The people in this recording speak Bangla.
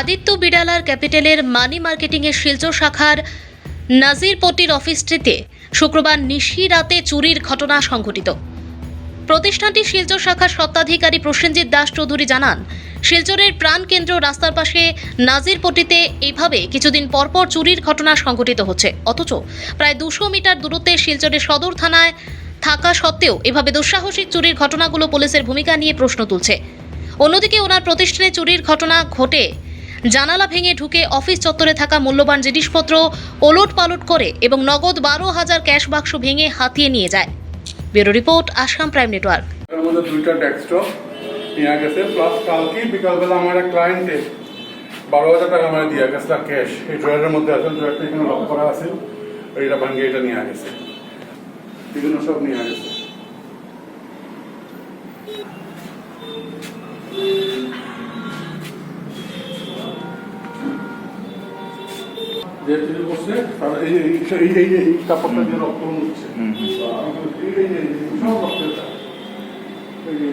আদিত্য বিড়ালার ক্যাপিটালের মানি মার্কেটিংয়ের শিলচর শাখার নাজিরপট্টির অফিসটিতে শুক্রবার নিশি রাতে চুরির ঘটনা সংঘটিত। প্রতিষ্ঠানটি শিলচর শাখার স্বত্বাধিকারী প্রসেনজিৎ দাস চৌধুরী জানান, শিলচরের প্রাণকেন্দ্র রাস্তার পাশে নাজিরপট্টিতে এইভাবে কিছুদিন পরপর চুরির ঘটনা সংঘটিত হচ্ছে। অথচ প্রায় দুশো মিটার দূরত্বে শিলচরের সদর থানায় থাকা সত্ত্বেও এভাবে দুঃসাহসিক চুরির ঘটনাগুলো পুলিশের ভূমিকা নিয়ে প্রশ্ন তুলছে। অন্যদিকে ওনার প্রতিষ্ঠানে চুরির ঘটনা ঘটে জানালা ভেঙে ঢুকে অফিস চত্বরে থাকা মূল্যবান জিনিসপত্র ওলট পালট করে এবং নগদ বারো হাজার ক্যাশ বাক্স ভেঙে হাতিয়ে নিয়ে যায়। Bureau report, Assam prime network. দুইটা ডেস্কটপ নেওয়া গেছে, প্লাস কালকে বিকালবেলা আমার ক্লায়েন্টে বারো হাজার টাকা আমার দিয়া গেছে ক্যাশ এই ড্রয়ারের মধ্যে আছে ড্রয়ারটা এখানে লক করা আছে এটা এটা নিয়ে গেছে। বিভিন্ন সব নিয়ে গেছে। যে চুরি করছে তার এই এই এই এই কাপড়টা দিয়ে রক্ত হচ্ছে এই এই সব রক্তের। এই যে